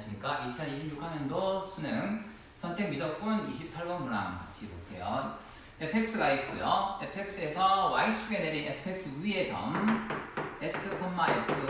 안녕하십니까. 2026학년도 수능 선택 미적분 28번 문항 같이 볼게요. fx가 있고요. fx에서 y축에 내린 fx 위의 점 s,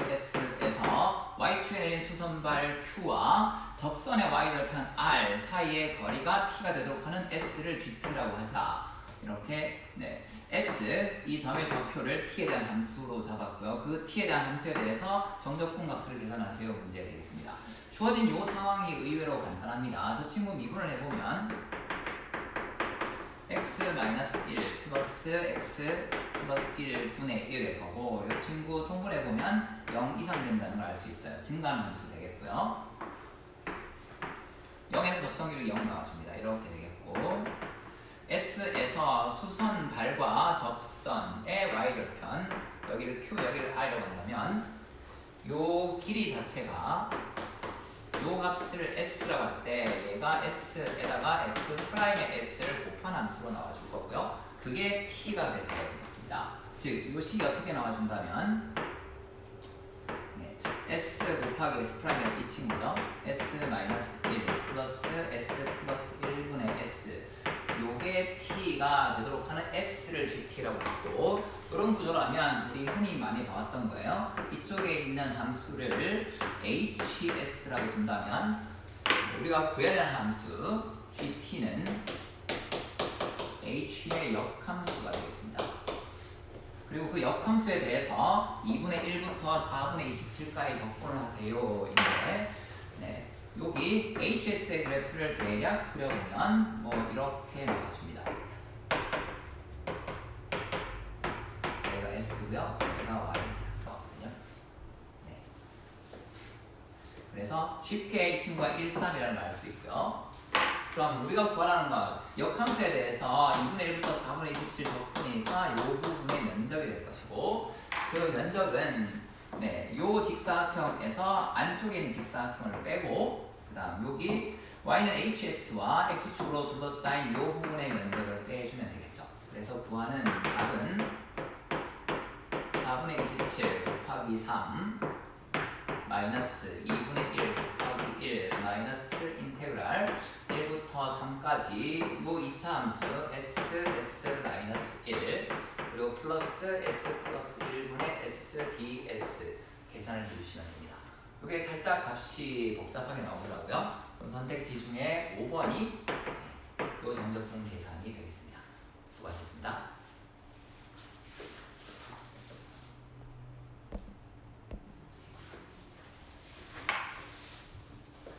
fs에서 y축에 내린 수선발 q와 접선의 y절편 r 사이의 거리가 t가 되도록 하는 s를 gt라고 하자. 이렇게 네 s 이 점의 좌표를 t에 대한 함수로 잡았고요. 그 t에 대한 함수에 대해서 정적분 값을 계산하세요 문제 되겠습니다. 주어진 이 상황이 의외로 간단합니다. 저 친구 미분을 해보면 x-1 플러스 x 플러스 1 분의 1될 거고 이 친구 통분해 보면 0 이상 된다는 걸 알 수 있어요. 증가하는 함수 되겠고요. 0에서 접성기로 0 나와줍니다. 이렇게 되겠고 접선의 y절편 여기를 q 여기를 r라고 한다면 요 길이 자체가 요 값을 s라고 할 때 얘가 s에다가 f 프라임의 s를 곱한 함수로 나와줄 거고요. 그게 t가 돼서 되겠습니다. 즉 이것이 어떻게 나와준다면 네, s 곱하기 s 프라임 s 이 친구죠. s 마이너스 1 플러스 s 플러스 1분의 s 요게 t가 되도록 하는 s를 gt라고 했고 이런 구조라면 우리 흔히 많이 봐왔던 거예요. 이쪽에 있는 함수를 hs라고 둔다면 우리가 구해야 되는 함수 gt는 h의 역함수가 되겠습니다. 그리고 그 역함수에 대해서 2분의 1부터 4분의 27까지 적분을 하세요. 인데 네, 여기 HS의 그래프를 대략 그려보면 뭐 이렇게 나와줍니다. S고요. 얘가 Y 나왔거든요. 네. 그래서 쉽게 이 친구가 1, 3이라는 걸알수 있고요. 그럼 우리가 구하라는 건 역함수에 대해서 2분의 1부터 4분의 27 적분이니까 이 부분의 면적이 될 것이고 그 면적은 네, 요 직사각형에서 안쪽에 있는 직사각형을 빼고 그 다음 여기 y는 hs와 x축으로 둘러싸인 요 부분의 면적을 빼주면 되겠죠. 그래서 구하는 답은 4분의 27 곱하기 3 마이너스 2분의 1 곱하기 1 마이너스 인테그랄 1부터 3까지 요 2차 함수 s s 마이너스 1 그리고 플러스 s 플러스 1분의 s ds 계산을 해주시면 됩니다. 이게 살짝 값이 복잡하게 나오더라고요. 그럼 선택지 중에 5번이